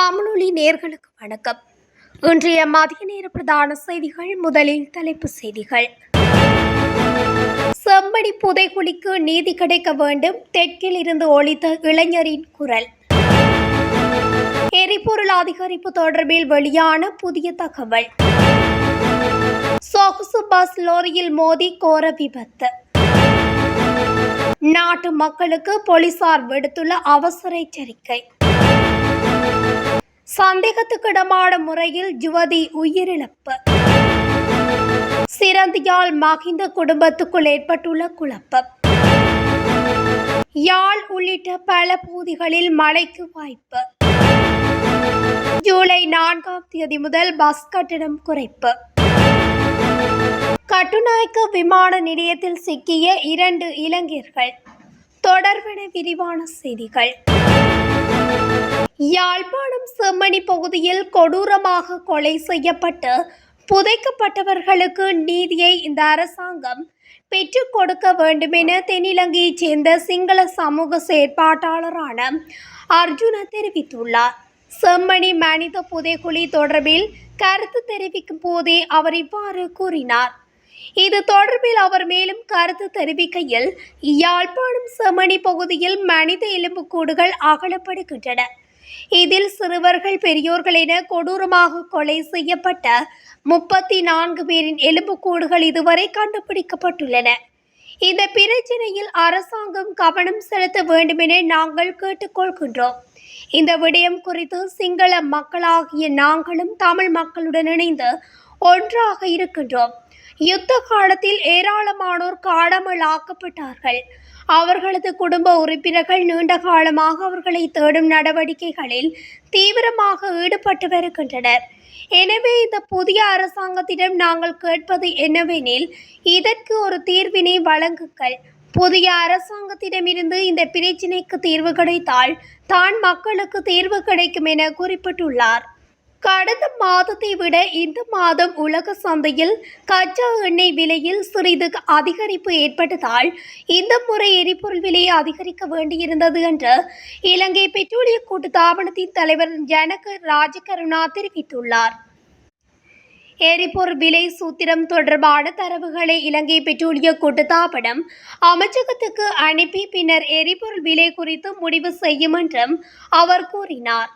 நேர்களுக்கு வணக்கம். இன்றைய மதிய நேர பிரதான செய்திகள் முதலில் தலைப்பு செய்திகள். செம்படி புதைகுழிக்கு நீதி கிடைக்க வேண்டும் தெற்கில் இருந்து ஒழித்த இளைஞரின் குரல். எரிபொருள் அதிகரிப்பு தொடர்பில் வெளியான புதிய தகவல். சொகுசு பஸ் லோரியில் மோதி கோர விபத்து. நாட்டு மக்களுக்கு போலீசார் விடுத்துள்ள அவசர எச்சரிக்கை. சந்தேகத்துக்கிடமான முறையில் யுவதி உயிரிழப்பு. சிறந்தியால் மகிந்த குடும்பத்துக்குள் ஏற்பட்டுள்ள குழப்பம். யாழ் உள்ளிட்ட பல பகுதிகளில் மழைக்கு வாய்ப்பு. ஜூலை நான்காம் தேதி முதல் பஸ் கட்டணம் குறைப்பு. கட்டுநாய்க்கு விமான நிலையத்தில் சிக்கிய இரண்டு இளைஞர்கள். தொடர்பென விரிவான செய்திகள். யாழ்ப்பாணம் செம்மணி பகுதியில் கொடூரமாக கொலை செய்யப்பட்டு புதைக்கப்பட்டவர்களுக்கு நீதியை இந்த அரசாங்கம் பெற்றுக் கொடுக்க வேண்டுமென தென்னிலங்கையைச் சேர்ந்த சிங்கள சமூக செயற்பாட்டாளரான அர்ஜுனா தெரிவித்துள்ளார். செம்மணி மனித புதைக்குழி தொடர்பில் கருத்து தெரிவிக்கும் போதே அவர் இவ்வாறு கூறினார். இது தொடர்பில் அவர் மேலும் கருத்து தெரிவிக்கையில் யாழ்ப்பாணம் செமணி பகுதியில் மனித எலும்புக்கூடுகள் அகலப்படுகின்றன. இதில் சிறுவர்கள் பெரியோர்கள் என கொடூரமாக கொலை செய்யப்பட்ட முப்பத்தி நான்கு பேரின் எலும்புக்கூடுகள் இதுவரை கண்டுபிடிக்கப்பட்டுள்ளன. இந்த பிரச்சினையில் அரசாங்கம் கவனம் செலுத்த வேண்டுமென நாங்கள் கேட்டுக்கொள்கின்றோம். இந்த விடயம் குறித்து சிங்கள மக்களாகிய நாங்களும் தமிழ் மக்களுடன் இணைந்து ஒன்றாக இருக்கின்றோம். யுத்த காலத்தில் ஏராளமானோர் காணாமல் ஆக்கப்பட்டார்கள். அவர்களது குடும்ப உறுப்பினர்கள் நீண்ட காலமாக அவர்களை தேடும் நடவடிக்கைகளில் தீவிரமாக ஈடுபட்டு வருகின்றனர். எனவே இந்த புதிய அரசாங்கத்திடம் நாங்கள் கேட்பது என்னவெனில் இதற்கு ஒரு தீர்வினை வழங்குங்கள். புதிய அரசாங்கத்திடமிருந்து இந்த பிரச்சினைக்கு தீர்வு கிடைத்தால் தான் மக்களுக்கு தீர்வு கிடைக்கும் என குறிப்பிட்டுள்ளார். கடந்த மாதத்தை விட இந்த மாதம் உலக சந்தையில் கச்சா எண்ணெய் விலையில் சிறிது அதிகரிப்பு ஏற்பட்டதால் இந்த முறை எரிபொருள் விலையை அதிகரிக்க வேண்டியிருந்தது என்று இலங்கை பெட்ரோலிய கூட்டுத்தாபனத்தின் தலைவர் ஜனக ராஜகருணா தெரிவித்துள்ளார். எரிபொருள் விலை சூத்திரம் தொடர்பான தரவுகளை இலங்கை பெட்ரோலிய கூட்டுத்தாபனம் அமைச்சகத்துக்கு அனுப்பி பின்னர் எரிபொருள் விலை குறித்து முடிவு செய்யும் என்றும் அவர் கூறினார்.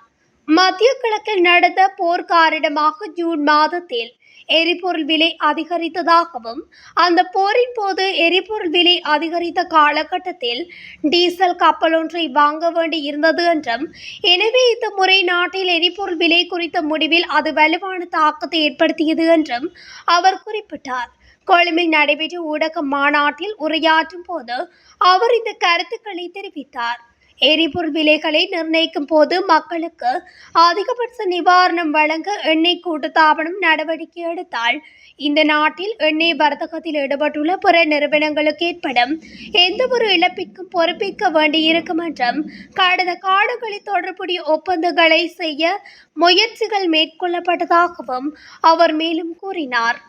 மத்திய கிழக்கில் நடந்த போர் காரணமாக ஜூன் மாதத்தில் எரிபொருள் விலை அதிகரித்ததாகவும் அந்த போரின் போது எரிபொருள் விலை அதிகரித்த காலகட்டத்தில் டீசல் கப்பல் ஒன்றை வாங்க வேண்டி இருந்தது என்றும் எனவே இந்த முறை நாட்டில் எரிபொருள் விலை குறித்த முடிவில் அது வலுவான தாக்கத்தை ஏற்படுத்தியது என்றும் அவர் குறிப்பிட்டார். கொழும்பில் நடைபெற்ற ஊடக மாநாட்டில் உரையாற்றும் போது அவர் இந்த கருத்துக்களை தெரிவித்தார். எரிபொருள் விலைகளை நிர்ணயிக்கும் போது மக்களுக்கு அதிகபட்ச நிவாரணம் வழங்க எண்ணெய் கூட்டுத்தாபனம் நடவடிக்கை எடுத்தால் இந்த நாட்டில் எண்ணெய் வர்த்தகத்தில் ஈடுபட்டுள்ள பிற நிறுவனங்களுக்கு ஏற்படும் எந்த ஒரு இழப்பிற்கும் பொறுப்பிக்க வேண்டியிருக்கும் என்றும் கடந்த காடுகளில் தொடர்புடைய ஒப்பந்தங்களை செய்ய முயற்சிகள் மேற்கொள்ளப்பட்டதாகவும் அவர் மேலும் கூறினார்.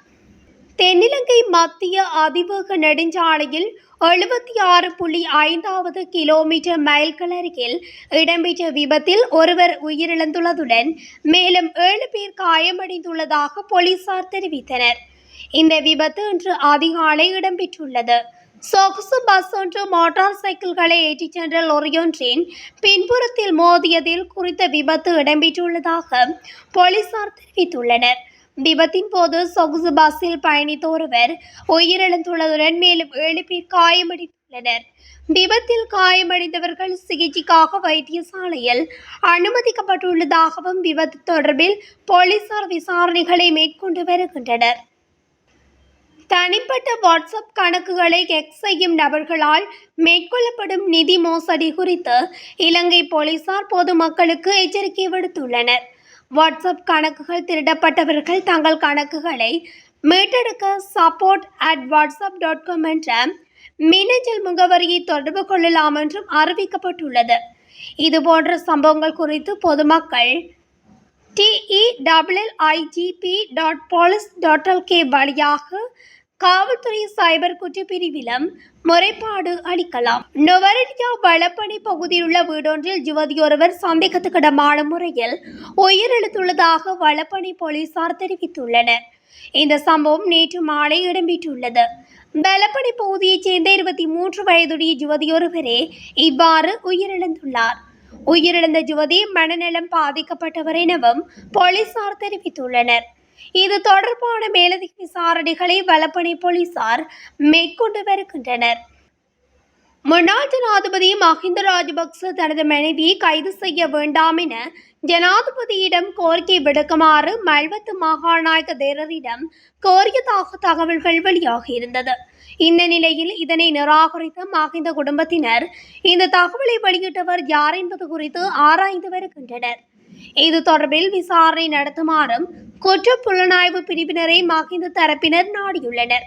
தென்னிலங்கை மத்திய அதிவேக நெடுஞ்சாலையில் எழுபத்தி ஆறு புள்ளி ஐந்தாவது கிலோமீட்டர் மைல்கள் அருகில் இடம்பெற்ற விபத்தில் ஒருவர் உயிரிழந்துள்ளதுடன் மேலும் ஏழு பேர் காயமடைந்துள்ளதாக போலீசார் தெரிவித்தனர். இந்த விபத்து இன்று அதிகாலை இடம்பெற்றுள்ளது. சொகுசு பஸ் ஒன்று மோட்டார் சைக்கிள்களை ஏற்றிச் சென்ற லொரியொன்றின் பின்புறத்தில் மோதியதில் குறித்த விபத்து இடம்பெற்றுள்ளதாக போலீசார் தெரிவித்துள்ளனர். விபத்தின் போது சொகுசு பஸ்ஸில் பயணித்த ஒருவர் உயிரிழந்துள்ளதுடன் மேலும் ஏழு பேர் காயமடைந்துள்ளனர். விபத்தில் காயமடைந்தவர்கள் சிகிச்சைக்காக வைத்தியசாலையில் அனுமதிக்கப்பட்டுள்ளதாகவும் விபத்து தொடர்பில் போலீசார் விசாரணைகளை மேற்கொண்டு வருகின்றனர். தனிப்பட்ட வாட்ஸ்அப் கணக்குகளை எக்ஸ் செய்யும் நபர்களால் மேற்கொள்ளப்படும் நிதி மோசடி குறித்து இலங்கை போலீசார் பொதுமக்களுக்கு எச்சரிக்கை விடுத்துள்ளனர். வாட்ஸ்அப் கணக்குகள் திருடப்பட்டவர்கள் தங்கள் கணக்குகளை மீட்டெடுக்க support at WhatsApp dot com என்ற மின்னஞ்சல் முகவரியை தொடர்பு கொள்ளலாம் என்றும் அறிவிக்கப்பட்டுள்ளது. இதுபோன்ற சம்பவங்கள் குறித்து பொதுமக்கள் டிஇ டபிள்எல்ஐஜிபி டாட் போலீஸ் டாட் எல்கே வழியாக காவல்துறை சைபர் குற்றப்பிரிவிலும் முறைப்பாடு அளிக்கலாம். நொவரெலியா வளப்பணி பகுதியில் உள்ள வீடொன்றில் யுவதியொருவர் சந்தேகத்துக்கிடமான முறையில் உயிரிழந்துள்ளதாக வளப்பணி போலீசார் தெரிவித்துள்ளனர். இந்த சம்பவம் நேற்று மாலை இடம்பெற்றுள்ளது. வலப்பணி பகுதியைச் சேர்ந்த இருபத்தி மூன்று வயதுடைய யுவதியொருவரே இவ்வாறு உயிரிழந்துள்ளார். உயிரிழந்த யுவதி மனநலம் பாதிக்கப்பட்டவர் எனவும் போலீசார் தெரிவித்துள்ளனர். இது தொடர்பான மேலதிக விசாரணைகளை வலப்பணி போலீசார் மேற்கொண்டு வருகின்றனர் முன்னாள் ஜனாதிபதி மஹிந்த ராஜபக்ச தனது மனைவியை கைது செய்ய வேண்டாம் என ஜனாதிபதியிடம் கோரிக்கை விடுக்குமாறு மல்வத்து மாகாணாயக தேரரிடம் கோரியதாக தகவல்கள் வெளியாகியிருந்தது. இந்த நிலையில் இதனை நிராகரித்த மஹிந்த குடும்பத்தினர் இந்த தகவலை வெளியிட்டவர் யார் என்பது குறித்து ஆராய்ந்து வருகின்றனர். இது தொடர்பில் விசாரணை நடத்துமாறும் குற்ற புலனாய்வு பிரிவினரை மகிந்த தரப்பினர் நாடியுள்ளனர்.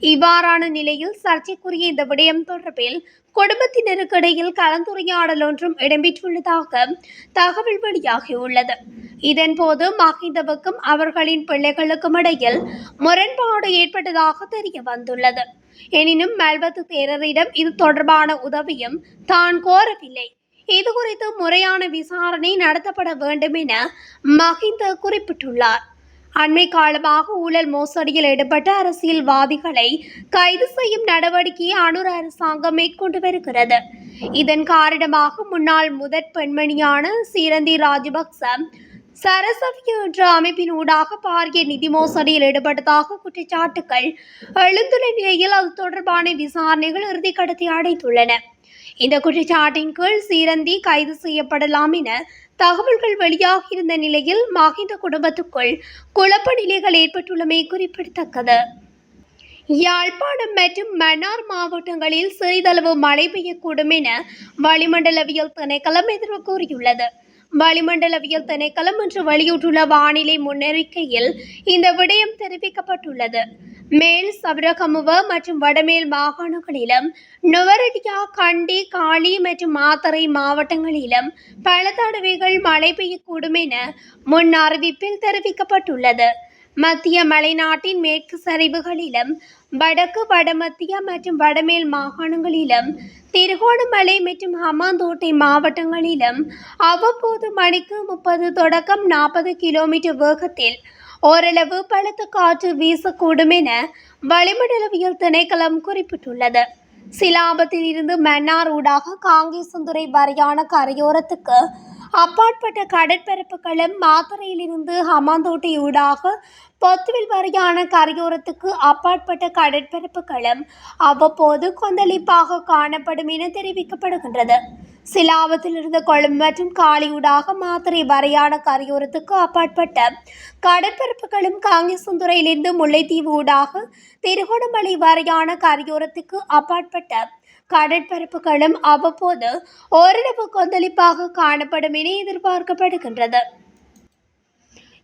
இவ்வாறான நிலையில் சர்ச்சைக்குரிய இந்த விடயம் தொடர்பில் குடும்பத்தினருக்கிடையில் கலந்துரையாடல் ஒன்றும் இடம்பெற்றுள்ளதாக தகவல் வெளியாகியுள்ளது. இதன்போது மஹிந்தவுக்கும் அவர்களின் பிள்ளைகளுக்கும் இடையில் முரண்பாடு ஏற்பட்டதாக தெரிய வந்துள்ளது. எனினும் மல்வத்து தேரரிடம் இது தொடர்பான உதவியும் தான் கோரவில்லை. இது குறித்து முறையான விசாரணை நடத்தப்பட வேண்டும் என மஹிந்த குறிப்பிட்டுள்ளார். அண்மை காலமாக ஊழல் மோசடியில் ஈடுபட்ட அரசியல்வாதிகளை கைது செய்யும் நடவடிக்கையை அனுர அரசாங்கம் மேற்கொண்டு வருகிறது. இதன் காரணமாக முன்னாள் முதற் பெண்மணியான சீரந்தி ராஜபக்ச சரசவிய என்ற அமைப்பின் ஊடாக பாரிய நிதி மோசடியில் ஈடுபட்டதாக குற்றச்சாட்டுகள் எழுந்துள்ள நிலையில் அது தொடர்பான விசாரணைகள் இறுதிக்கட்டத்தை அடைத்துள்ளன இந்த குற்றச்சாட்டின் கீழ் சீரந்தி கைது செய்யப்படலாம் என தகவல்கள் வெளியாகியிருந்த நிலையில் மஹிந்த குடும்பத்துக்குள் குழப்ப நிலைகள் ஏற்பட்டுள்ளமை குறிப்பிடத்தக்கது. யாழ்ப்பாணம் மற்றும் மன்னார் மாவட்டங்களில் சிறிதளவு மழை பெய்யக்கூடும் என வளிமண்டலவியல் திணைக்களம் எதிர்வு கூறியுள்ளது. வளிமண்டலவியல் திணைக்களம் இன்று வெளியிட்டுள்ள வானிலை முன்னறிக்கையில் இந்த விடயம் தெரிவிக்கப்பட்டுள்ளது. மேல் சபரகமுவ மற்றும் வடமேல் மாகாணங்களிலும் நுவரடியா கண்டி காளி மற்றும் மாத்தறை மாவட்டங்களிலும் பல தடவைகள் மழை பெய்யக்கூடும் என முன் அறிவிப்பில் தெரிவிக்கப்பட்டுள்ளது. மத்திய மலைநாட்டின் மேற்கு சரிவுகளிலும் வடக்கு வடமத்திய மற்றும் வடமேல் மாகாணங்களிலும் திருகோணமலை மற்றும் ஹமாந்தோட்டை மாவட்டங்களிலும் அவ்வப்போது மணிக்கு முப்பது தொடக்கம் நாற்பது கிலோமீட்டர் வேகத்தில் ஓரளவு பலத்த காற்று வீசக்கூடும் என வளிமண்டலவியல் திணைக்களம் குறிப்பிட்டுள்ளது. சிலாபத்தில் இருந்து மன்னார் ஊடாக காங்கேசந்துறை வரையான கரையோரத்துக்கு அப்பாற்பட்ட கடற்பரப்புகளும் மாத்தறையிலிருந்து ஹமாந்தோட்டை ஊடாக பொத்துவில் வரையான கரையோரத்துக்கு அப்பாற்பட்ட கடற்பரப்புகளும் அவ்வப்போது கொந்தளிப்பாக காணப்படும் என தெரிவிக்கப்படுகின்றது. சிலாவத்திலிருந்து கொழும்பு மற்றும் காலியூடாக மாத்திரை வரையான கரையோரத்துக்கு அப்பாற்பட்ட கடற்பரப்புகளும் காங்கேசந்துறையிலிருந்து முல்லைத்தீவு ஊடாக திருகோணமலை வரையான கரையோரத்துக்கு அப்பாற்பட்ட கடற்பரப்புகளும் அவ்வப்போது ஓரளவு கொந்தளிப்பாக காணப்படும் என எதிர்பார்க்கப்படுகின்றது.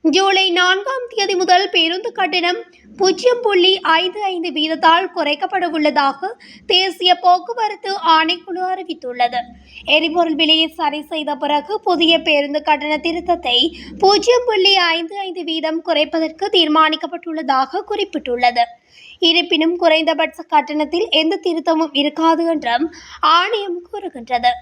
ஜூலை நான்காம் தேதி முதல் பேருந்து கட்டணம் பூஜ்ஜியம் புள்ளி ஐந்து ஐந்து வீதத்தால் குறைக்கப்பட உள்ளதாக தேசிய போக்குவரத்து ஆணைக்குழு அறிவித்துள்ளது. எரிபொருள் விலையை சரி செய்த பிறகு புதிய பேருந்து கட்டண திருத்தத்தை பூஜ்ஜியம் புள்ளி ஐந்து ஐந்து வீதம் குறைப்பதற்கு தீர்மானிக்கப்பட்டுள்ளதாக குறிப்பிட்டுள்ளது. இருப்பினும் குறைந்தபட்ச கட்டணத்தில் எந்த திருத்தமும் இருக்காது என்றும் ஆணையம் கூறுகின்றது.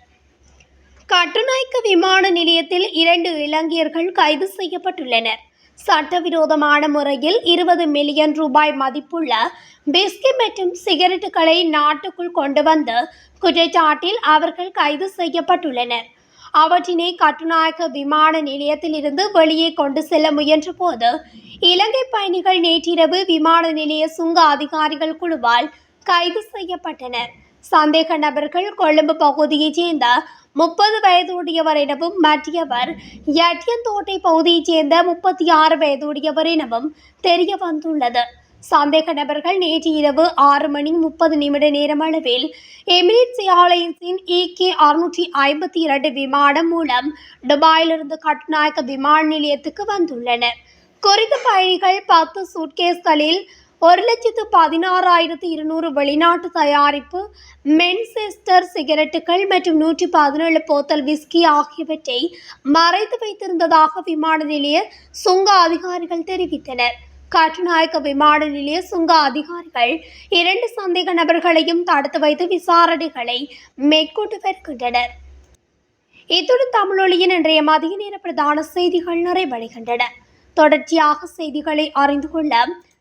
கட்டுநாய்க்கு விமான நிலையத்தில் இரண்டு இலங்கையர்கள் கைது செய்யப்பட்டுள்ளனர். சட்டவிரோதமான முறையில் இருபது மில்லியன் ரூபாய் மதிப்புள்ள பிஸ்கி மற்றும் சிகரெட்டுகளை நாட்டுக்குள் கொண்டு வந்த குற்றச்சாட்டில் அவர்கள் கைது செய்யப்பட்டுள்ளனர். அவற்றினை கட்டுநாயக்க விமான நிலையத்திலிருந்து வெளியே கொண்டு செல்ல முயன்ற போது இலங்கை பயணிகள் நேற்றிரவு விமான நிலைய சுங்க அதிகாரிகள் குழுவால் கைது செய்யப்பட்டனர். சந்தேக நபர்கள் கொழும்பு பகுதியைச் சேர்ந்த முப்பது வயதுடையவர் எனவும் மற்றவர் எட்டியந்தோட்டை பகுதியைச் சேர்ந்த முப்பத்தி ஆறு வயதுடையவர் எனவும் தெரிய வந்துள்ளது. சந்தேக நபர்கள் நேற்று இரவு ஆறு மணி முப்பது நிமிட நேரம் அளவில் எமிரேட்ஸ் ஏர்லைன்ஸின் ஏகே அறுநூற்றி ஐம்பத்தி இரண்டு விமானம் மூலம் துபாயிலிருந்து கட்டுநாயக்க விமான நிலையத்துக்கு வந்துள்ளனர். குறித்த பயணிகள் பத்து சூட்கேஸ்களில் ஒரு லட்சத்து பதினாறாயிரத்து இருநூறு வெளிநாட்டு தயாரிப்பு மென்செஸ்டர் சிகரெட்டுகள் மற்றும் நூற்றி பதினேழு போத்தல் விஸ்கி ஆகியவற்றை மறைத்து வைத்திருந்ததாக விமான நிலைய சுங்க அதிகாரிகள் தெரிவித்தனர். கட்டுநாயக்க விமான நிலைய சுங்க அதிகாரிகள் இரண்டு சந்தேக நபர்களையும் தடுத்து வைத்து விசாரணைகளை மேற்கொண்டு வருகின்றனர் இத்துடன் தமிழொலியின் இன்றைய மதிய நேர பிரதான செய்திகள் நிறைவடைகின்றன. தொடர்ச்சியாக செய்திகளை அறிந்து கொள்ள